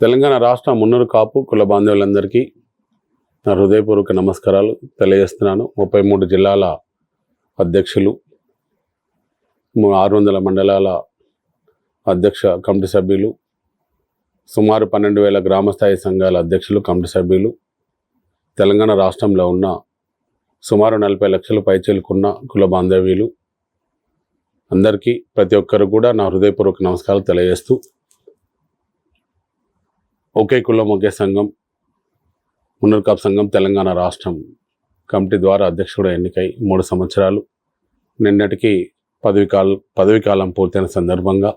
తెలంగాణ రాష్ట్ర మున్నూరు కాపు కుల బాంధవులందరికీ నా హృదయపూర్వక నమస్కారాలు తెలియజేస్తున్నాను. ముప్పై మూడు జిల్లాల అధ్యక్షులు ఆరు వందల మండలాల అధ్యక్ష కమిటీ సభ్యులు సుమారు పన్నెండు వేల గ్రామస్థాయి సంఘాల అధ్యక్షులు కమిటీ సభ్యులు తెలంగాణ రాష్ట్రంలో ఉన్న సుమారు నలభై లక్షలు పైచేలుకున్న కుల బాంధవ్యులు. అందరికీ ప్రతి ఒక్కరు కూడా నా హృదయపూర్వక నమస్కారాలు తెలియజేస్తూ ఒకే కులం ఒకే సంఘం మున్నర్కాప్ సంఘం తెలంగాణ రాష్ట్రం కమిటీ ద్వారా అధ్యక్షుడు ఎన్నికై మూడు సంవత్సరాలు. నిన్నటికి పదవి కాల పదవి కాలం పూర్తయిన సందర్భంగా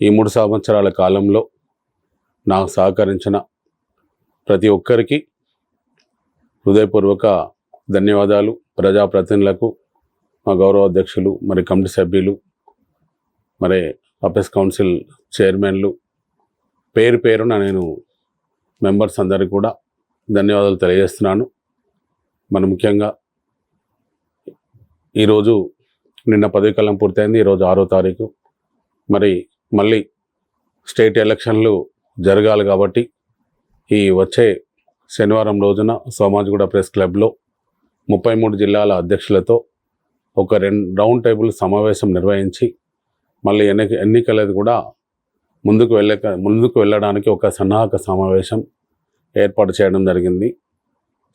ఈ మూడు సంవత్సరాల కాలంలో నాకు సహకరించిన ప్రతి ఒక్కరికి హృదయపూర్వక ధన్యవాదాలు. ప్రజాప్రతినిధులకు మా గౌరవ అధ్యక్షులు మరి కమిటీ సభ్యులు మరి అపెస్ కౌన్సిల్ చైర్మన్లు పేరు పేరున నేను మెంబర్స్ అందరికీ కూడా ధన్యవాదాలు తెలియజేస్తున్నాను. మన ముఖ్యంగా ఈరోజు నిన్న పదవి కాలం పూర్తయింది ఈరోజు ఆరో తారీఖు. మరి మళ్ళీ స్టేట్ ఎలక్షన్లు జరగాలి కాబట్టి ఈ వచ్చే శనివారం రోజున సోమాజిగూడ ప్రెస్ క్లబ్లో ముప్పై మూడు జిల్లాల అధ్యక్షులతో ఒక రెండు రౌండ్ టేబుల్ సమావేశం నిర్వహించి మళ్ళీ ఎన్నిక ఎన్నికలది కూడా ముందుకు వెళ్ళక ముందుకు వెళ్ళడానికి ఒక సన్నాహక సమావేశం ఏర్పాటు చేయడం జరిగింది.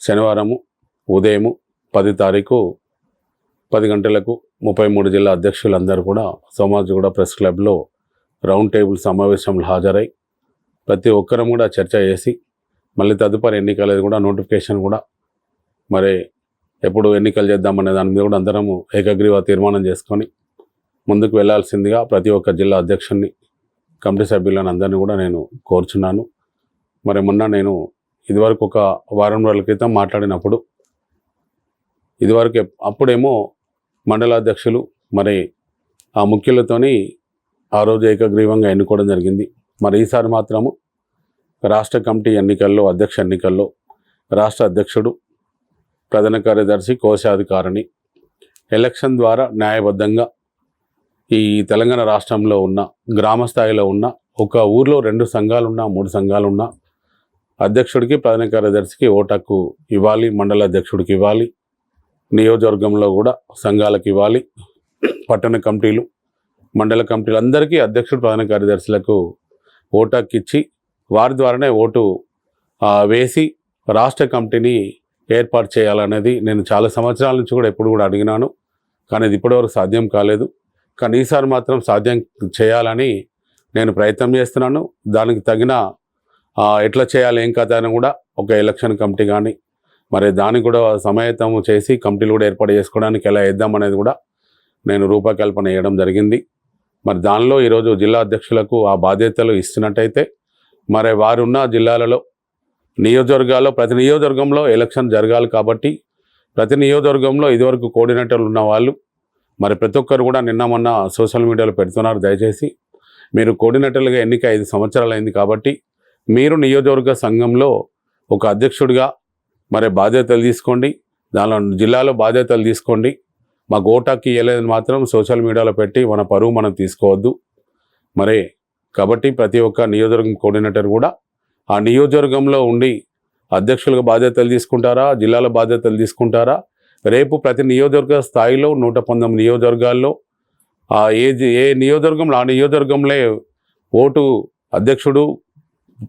శనివారము ఉదయము పది తారీఖు పది గంటలకు ముప్పై మూడు జిల్లా అధ్యక్షులందరూ కూడా సోమాజిగూడ ప్రెస్ క్లబ్లో రౌండ్ టేబుల్ సమావేశంలో హాజరై ప్రతి ఒక్కరం కూడా చర్చ చేసి మళ్ళీ తదుపరి ఎన్నికలది కూడా నోటిఫికేషన్ కూడా మరి ఎప్పుడు ఎన్నికలు చేద్దామనే దాని మీద కూడా అందరము ఏకగ్రీవ తీర్మానం చేసుకొని ముందుకు వెళ్ళాల్సిందిగా ప్రతి ఒక్క జిల్లా అధ్యక్షుడిని కమిటీ సభ్యులను అందరినీ కూడా నేను కోరుచున్నాను. మరి మొన్న నేను ఇదివరకు ఒక వారం రోజుల క్రితం మాట్లాడినప్పుడు ఇదివరకు అప్పుడేమో మండలాధ్యక్షులు మరి ఆ ముఖ్యులతోని ఆ రోజు ఏకగ్రీవంగా ఎన్నుకోవడం జరిగింది. మరి ఈసారి మాత్రము రాష్ట్ర కమిటీ ఎన్నికల్లో అధ్యక్ష ఎన్నికల్లో రాష్ట్ర అధ్యక్షుడు ప్రధాన కార్యదర్శి కోశాధికారిని ఎలక్షన్ ద్వారా న్యాయబద్ధంగా ఈ తెలంగాణ రాష్ట్రంలో ఉన్న గ్రామ స్థాయిలో ఉన్న ఒక ఊర్లో రెండు సంఘాలున్నా మూడు సంఘాలున్నా అధ్యక్షుడికి ప్రధాన కార్యదర్శికి ఓటకు ఇవ్వాలి మండల అధ్యక్షుడికి ఇవ్వాలి నియోజకవర్గంలో కూడా సంఘాలకు ఇవ్వాలి పట్టణ కమిటీలు మండల కమిటీలు అందరికీ అధ్యక్షుడు ప్రధాన కార్యదర్శులకు ఓటాకు ఇచ్చి వారి ద్వారానే ఓటు వేసి రాష్ట్ర కమిటీని ఏర్పాటు చేయాలనేది నేను చాలా సంవత్సరాల నుంచి కూడా ఎప్పుడు కూడా అడిగినాను. కానీ ఇది ఇప్పటివరకు సాధ్యం కాలేదు. కానీ ఈసారి మాత్రం సాధ్యం చేయాలని నేను ప్రయత్నం చేస్తున్నాను. దానికి తగిన ఎట్లా చేయాలి ఏం కథ అని కూడా ఒక ఎలక్షన్ కమిటీ కానీ మరి దానికి కూడా సమయతం చేసి కమిటీలు కూడా ఏర్పాటు చేసుకోవడానికి ఎలా వేద్దాం అనేది కూడా నేను రూపకల్పన చేయడం జరిగింది. మరి దానిలో ఈరోజు జిల్లా అధ్యక్షులకు ఆ బాధ్యతలు ఇస్తున్నట్టయితే మరి వారున్న జిల్లాలలో నియోజకవర్గాల్లో ప్రతి నియోజకవర్గంలో ఎలక్షన్ జరగాలి కాబట్టి ప్రతి నియోజకవర్గంలో ఇదివరకు కోఆర్డినేటర్లు ఉన్న వాళ్ళు మరి ప్రతి ఒక్కరు కూడా నిన్న మొన్న సోషల్ మీడియాలో పెడుతున్నారు. దయచేసి మీరు కోఆర్డినేటర్లుగా ఎన్నిక ఐదు సంవత్సరాలు అయింది కాబట్టి మీరు నియోజకవర్గ సంఘంలో ఒక అధ్యక్షుడిగా మరి బాధ్యతలు తీసుకోండి. దానిలో జిల్లాలో బాధ్యతలు తీసుకోండి. మా గోటాకి ఇవ్వలేదని మాత్రం సోషల్ మీడియాలో పెట్టి మన పరువు మనం తీసుకోవద్దు. మరి కాబట్టి ప్రతి ఒక్క నియోజకవర్గం కోఆర్డినేటర్ కూడా ఆ నియోజకవర్గంలో ఉండి అధ్యక్షులుగా బాధ్యతలు తీసుకుంటారా? జిల్లాల బాధ్యతలు తీసుకుంటారా? రేపు ప్రతి నియోజకవర్గ స్థాయిలో నూట పంతొమ్మిది నియోజకవర్గాల్లో ఏది ఏ ఏ నియోజకవర్గంలో ఆ నియోజకవర్గంలో ఓటు అధ్యక్షుడు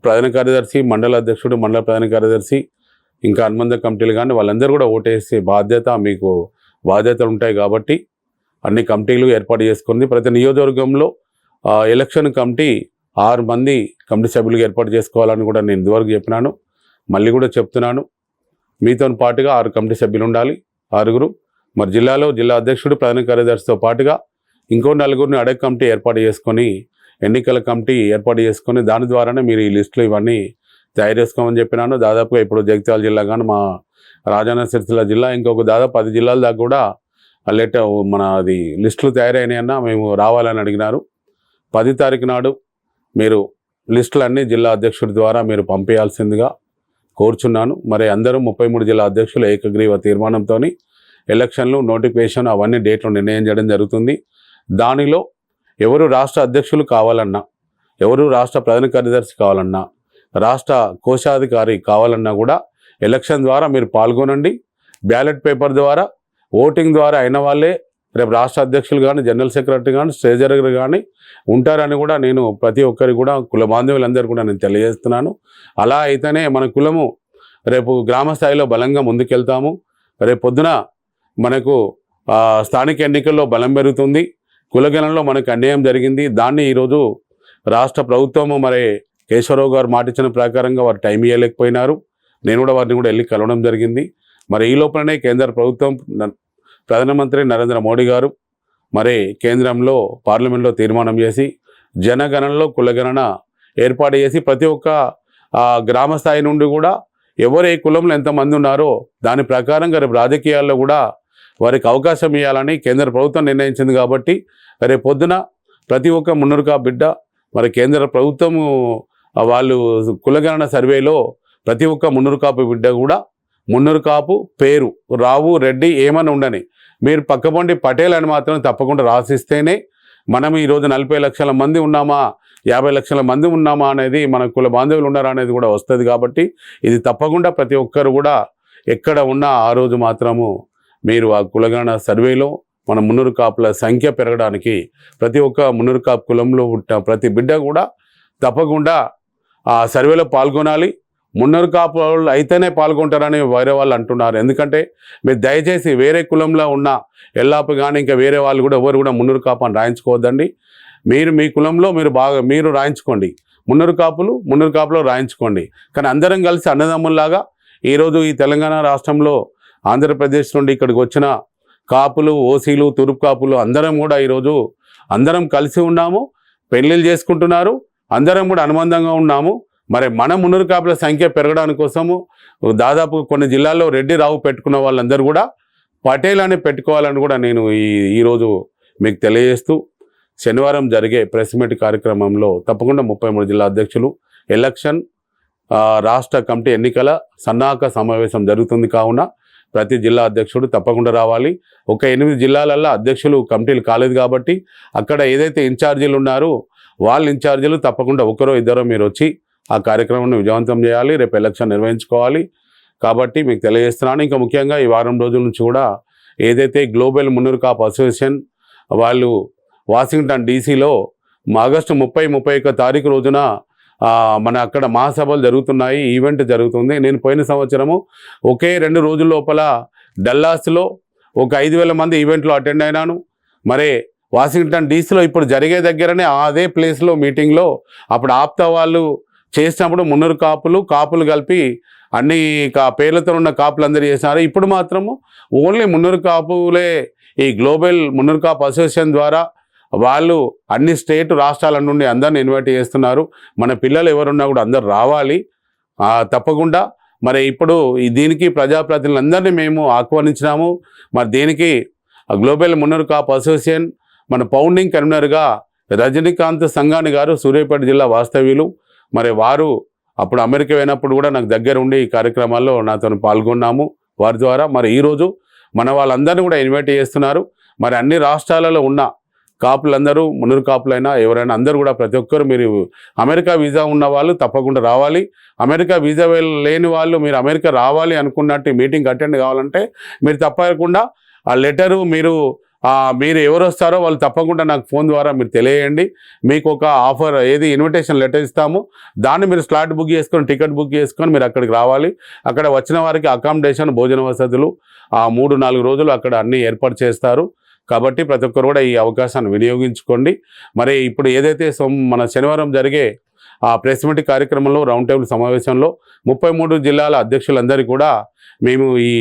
ప్రధాన కార్యదర్శి మండల అధ్యక్షుడు మండల ప్రధాన కార్యదర్శి ఇంకా అనుబంధ కమిటీలు కానీ వాళ్ళందరూ కూడా ఓటేసే బాధ్యత మీకు బాధ్యతలు ఉంటాయి కాబట్టి అన్ని కమిటీలు ఏర్పాటు చేసుకుంది ప్రతి నియోజకవర్గంలో ఎలక్షన్ కమిటీ ఆరు మంది కమిటీ సభ్యులుగా ఏర్పాటు చేసుకోవాలని కూడా నేను ఇదివరకు చెప్పినాను. మళ్ళీ కూడా చెప్తున్నాను. మీతో పాటుగా ఆరు కమిటీ సభ్యులు ఉండాలి. ఆరుగురు. మరి జిల్లాలో జిల్లా అధ్యక్షుడు ప్రధాన కార్యదర్శితో పాటుగా ఇంకో నలుగురిని అడగ కమిటీ ఏర్పాటు చేసుకొని ఎన్నికల కమిటీ ఏర్పాటు చేసుకొని దాని ద్వారానే మీరు ఈ లిస్టులు ఇవన్నీ తయారు చేసుకోమని చెప్పినాను. దాదాపుగా ఇప్పుడు జగిత్యాల జిల్లా కానీ మా రాజన్న సిరిసిల్ల జిల్లా ఇంకొక దాదాపు పది జిల్లాల దాకా కూడా లెట్ మన అది లిస్టులు తయారైనాయన్న మేము రావాలని అడిగినారు. పది తారీఖు నాడు మీరు లిస్టులన్నీ జిల్లా అధ్యక్షుడి ద్వారా మీరు పంపించాల్సిందిగా కోరుచున్నాను. మరి అందరూ ముప్పై మూడు జిల్లా అధ్యక్షులు ఏకగ్రీవ తీర్మానంతో ఎలక్షన్లు నోటిఫికేషన్ అవన్నీ డేట్లు నిర్ణయం చేయడం జరుగుతుంది. దానిలో ఎవరు రాష్ట్ర అధ్యక్షులు కావాలన్నా ఎవరు రాష్ట్ర ప్రధాన కార్యదర్శి కావాలన్నా రాష్ట్ర కోశాధికారి కావాలన్నా కూడా ఎలక్షన్ ద్వారా మీరు పాల్గొనండి. బ్యాలెట్ పేపర్ ద్వారా ఓటింగ్ ద్వారా అయిన వాళ్ళే రేపు రాష్ట్ర అధ్యక్షులు కానీ జనరల్ సెక్రటరీ కానీ ట్రెజరర్ కానీ ఉంటారని కూడా నేను ప్రతి ఒక్కరికి కూడా కుల బాంధవులందరూ కూడా నేను తెలియజేస్తున్నాను. అలా అయితేనే మన కులము రేపు గ్రామ స్థాయిలో బలంగా ముందుకెళ్తాము. రేపు పొద్దున మనకు స్థానిక ఎన్నికల్లో బలం పెరుగుతుంది. కులగణంలో మనకు అన్యాయం జరిగింది. దాన్ని ఈరోజు రాష్ట్ర ప్రభుత్వము మరి కేశవరావు గారు మాటిచ్చిన ప్రకారంగా వారు టైం ఇవ్వలేకపోయినారు నేను కూడా వారిని కూడా వెళ్ళి కలవడం జరిగింది. మరి ఈ లోపలనే కేంద్ర ప్రభుత్వం ప్రధానమంత్రి నరేంద్ర మోడీ గారు మరి కేంద్రంలో పార్లమెంట్లో తీర్మానం చేసి జనగణనలో కులగణన ఏర్పాటు చేసి ప్రతి ఒక్క గ్రామ స్థాయి నుండి కూడా ఎవరు ఏ కులంలో ఎంతమంది ఉన్నారో దాని ప్రకారంగా రేపు రాజకీయాల్లో కూడా వారికి అవకాశం ఇవ్వాలని కేంద్ర ప్రభుత్వం నిర్ణయించింది కాబట్టి రేపు పొద్దున ప్రతి ఒక్క మున్నరుకా బిడ్డ మరి కేంద్ర ప్రభుత్వము వాళ్ళు కులగణన సర్వేలో ప్రతి ఒక్క మున్నూరు కాపు బిడ్డ కూడా మున్నూరు కాపు పేరు రావు రెడ్డి ఏమని ఉండని మీరు పక్కపొండి పటేల్ అని మాత్రం తప్పకుండా రాసిస్తేనే మనం ఈరోజు నలభై లక్షల మంది ఉన్నామా? యాభై లక్షల మంది ఉన్నామా? అనేది మన కుల బాంధవులు ఉన్నారా? అనేది కూడా వస్తుంది కాబట్టి ఇది తప్పకుండా ప్రతి ఒక్కరు కూడా ఎక్కడ ఉన్నా ఆ రోజు మాత్రము మీరు ఆ కులగణ సర్వేలో మన మున్నూరు కాపుల సంఖ్య పెరగడానికి ప్రతి ఒక్క మున్నూరు కాపు కులంలో పుట్టిన ప్రతి బిడ్డ కూడా తప్పకుండా ఆ సర్వేలో పాల్గొనాలి. మున్నరు కాపు వాళ్ళు అయితేనే పాల్గొంటారని వేరే వాళ్ళు అంటున్నారు. ఎందుకంటే మీరు దయచేసి వేరే కులంలో ఉన్న ఎల్లాపు కానీ ఇంకా వేరే వాళ్ళు కూడా ఎవరు కూడా మున్నూరు కాపు అని రాయించుకోవద్దండి. మీరు మీ కులంలో మీరు బాగా మీరు రాయించుకోండి. మున్నరు కాపులు మున్నూరు కాపులో రాయించుకోండి. కానీ అందరం కలిసి అన్నదమ్ముల్లాగా ఈరోజు ఈ తెలంగాణ రాష్ట్రంలో ఆంధ్రప్రదేశ్ నుండి ఇక్కడికి వచ్చిన కాపులు ఓసీలు తూర్పు కాపులు అందరం కూడా ఈరోజు అందరం కలిసి ఉన్నాము. పెళ్ళిళ్ళు చేసుకుంటున్నారు. అందరం కూడా అనుబంధంగా ఉన్నాము. మరి మన మున్నూరు కాపుల సంఖ్య పెరగడానికి కోసము దాదాపు కొన్ని జిల్లాల్లో రెడ్డి రావు పెట్టుకున్న వాళ్ళందరూ కూడా పటేల్ అని పెట్టుకోవాలని కూడా నేను ఈ ఈరోజు మీకు తెలియజేస్తూ శనివారం జరిగే ప్రెస్ మీట్ కార్యక్రమంలో తప్పకుండా ముప్పై మూడు జిల్లా అధ్యక్షులు ఎలక్షన్ రాష్ట్ర కమిటీ ఎన్నికల సన్నాహక సమావేశం జరుగుతుంది కావున ప్రతి జిల్లా అధ్యక్షుడు తప్పకుండా రావాలి. ఒక ఎనిమిది జిల్లాలల్లో అధ్యక్షులు కమిటీలు కాలేదు కాబట్టి అక్కడ ఏదైతే ఇన్ఛార్జీలు ఉన్నారో వాళ్ళ ఇన్ఛార్జీలు తప్పకుండా ఒకరో ఇద్దరో మీరు వచ్చి ఆ కార్యక్రమాన్ని విజయవంతం చేయాలి రేపు ఎలక్షన్ నిర్వహించుకోవాలి. కాబట్టి మీకు తెలియజేస్తున్నాను. ఇంకా ముఖ్యంగా ఈ వారం రోజుల నుంచి కూడా ఏదైతే గ్లోబల్ మున్నూరు కాప్ అసోసియేషన్ వాళ్ళు వాషింగ్టన్ డీసీలో ఆగస్టు ముప్పై ముప్పై ఒక్క తారీఖు రోజున మన అక్కడ మహాసభలు జరుగుతున్నాయి ఈవెంట్ జరుగుతుంది. నేను పోయిన సంవత్సరము ఒకే రెండు రోజుల లోపల డల్లాస్లో ఒక ఐదు వేల మంది ఈవెంట్లో అటెండ్ అయినాను. మరి వాషింగ్టన్ డీసీలో ఇప్పుడు జరిగే దగ్గరనే అదే ప్లేస్లో మీటింగ్లో అప్పుడు ఆప్తా వాళ్ళు చేసినప్పుడు మున్నూరు కాపులు కాపులు కలిపి అన్ని కా పేర్లతో ఉన్న కాపులు అందరూ చేసినారు. ఇప్పుడు మాత్రము ఓన్లీ మున్నూరు కాపులే ఈ గ్లోబల్ మున్నూరు కాపు అసోసియేషన్ ద్వారా వాళ్ళు అన్ని స్టేట్ రాష్ట్రాల నుండి అందరిని ఇన్వైట్ చేస్తున్నారు. మన పిల్లలు ఎవరున్నా కూడా అందరు రావాలి. తప్పకుండా మరి ఇప్పుడు దీనికి ప్రజాప్రతినిధులందరినీ మేము ఆహ్వానించినాము. మరి దీనికి ఆ గ్లోబల్ మున్నూరు కాపు అసోసియేషన్ మన పౌండింగ్ కన్వీనర్గా రజనీకాంత్ సంఘాని గారు సూర్యాపేట జిల్లా వాస్తవ్యులు. మరి వారు అప్పుడు అమెరికా పోయినప్పుడు కూడా నాకు దగ్గర ఉండి ఈ కార్యక్రమాల్లో నాతో పాల్గొన్నాము. వారి ద్వారా మరి ఈరోజు మన వాళ్ళందరినీ కూడా ఇన్వైట్ చేస్తున్నారు. మరి అన్ని రాష్ట్రాలలో ఉన్న కాపులందరూ మునురు కాపులైనా ఎవరైనా అందరూ కూడా ప్రతి ఒక్కరు మీరు అమెరికా వీసా ఉన్న వాళ్ళు తప్పకుండా రావాలి. అమెరికా వీసా లేని వాళ్ళు మీరు అమెరికా రావాలి అనుకున్నట్టు మీటింగ్ అటెండ్ కావాలంటే మీరు తప్పకుండా ఆ లెటరు మీరు మీరు ఎవరు వస్తారో వాళ్ళు తప్పకుండా నాకు ఫోన్ ద్వారా మీరు తెలియజేయండి. మీకు ఒక ఆఫర్ ఏది ఇన్విటేషన్ లెటర్ ఇస్తాము. దాన్ని మీరు స్లాట్ బుక్ చేసుకొని టికెట్ బుక్ చేసుకొని మీరు అక్కడికి రావాలి. అక్కడ వచ్చిన వారికి అకామిడేషన్ భోజన వసతులు ఆ మూడు నాలుగు రోజులు అక్కడ అన్నీ ఏర్పాటు చేస్తారు. కాబట్టి ప్రతి ఒక్కరు కూడా ఈ అవకాశాన్ని వినియోగించుకోండి. మరి ఇప్పుడు ఏదైతే సోమ మన శనివారం జరిగే ఆ ప్రెస్ మీట్ కార్యక్రమంలో రౌండ్ టేబుల్ సమావేశంలో ముప్పై మూడు జిల్లాల అధ్యక్షులందరికీ కూడా మేము ఈ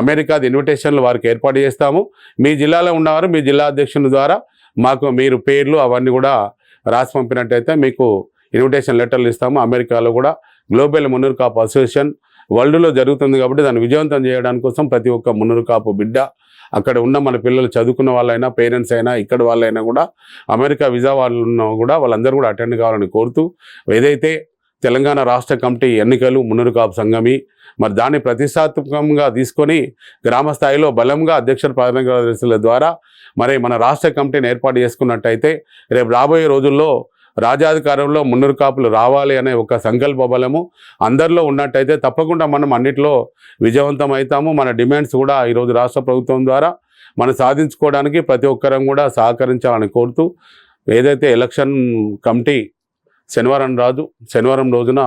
అమెరికాది ఇన్విటేషన్లు వారికి ఏర్పాటు చేస్తాము. మీ జిల్లాలో ఉన్నవారు మీ జిల్లా అధ్యక్షుల ద్వారా మాకు మీరు పేర్లు అవన్నీ కూడా రాసి పంపినట్టయితే మీకు ఇన్విటేషన్ లెటర్లు ఇస్తాము. అమెరికాలో కూడా గ్లోబల్ మున్నూరు కాప్ అసోసియేషన్ వరల్డ్లో జరుగుతుంది కాబట్టి దాన్ని విజయవంతం చేయడానికి కోసం ప్రతి ఒక్క మునురుకాపు బిడ్డ అక్కడ ఉన్న మన పిల్లలు చదువుకున్న వాళ్ళైనా పేరెంట్స్ అయినా ఇక్కడ వాళ్ళైనా కూడా అమెరికా విజా వాళ్ళు ఉన్నా కూడా వాళ్ళందరూ కూడా అటెండ్ కావాలని కోరుతూ ఏదైతే తెలంగాణ రాష్ట్ర కమిటీ ఎన్నికలు మునురుకాపు సంఘమి మరి దాన్ని ప్రతిష్టాత్మకంగా తీసుకొని గ్రామ స్థాయిలో బలంగా అధ్యక్షుల ప్రధాన కార్యదర్శుల ద్వారా మరి మన రాష్ట్ర కమిటీని ఏర్పాటు చేసుకున్నట్టయితే రేపు రాబోయే రోజుల్లో రాజాధికారంలో మున్నూరు కాపులు రావాలి అనే ఒక సంకల్ప బలము అందరిలో ఉన్నట్టయితే తప్పకుండా మనం అన్నిట్లో విజయవంతం అవుతాము. మన డిమాండ్స్ కూడా ఈరోజు రాష్ట్ర ప్రభుత్వం ద్వారా మనం సాధించుకోవడానికి ప్రతి ఒక్కరం కూడా సహకరించాలని కోరుతూ ఏదైతే ఎలక్షన్ కమిటీ శనివారం రాజు శనివారం రోజున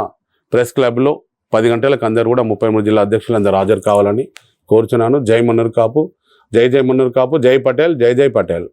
ప్రెస్ క్లబ్లో పది గంటలకు అందరు కూడా ముప్పై మూడు జిల్లా అధ్యక్షులు అందరూ హాజరు కావాలని కోరుచున్నాను. జై మున్నూరు కాపు జై జై మున్నూరు కాపు జై పటేల్ జై జై పటేల్.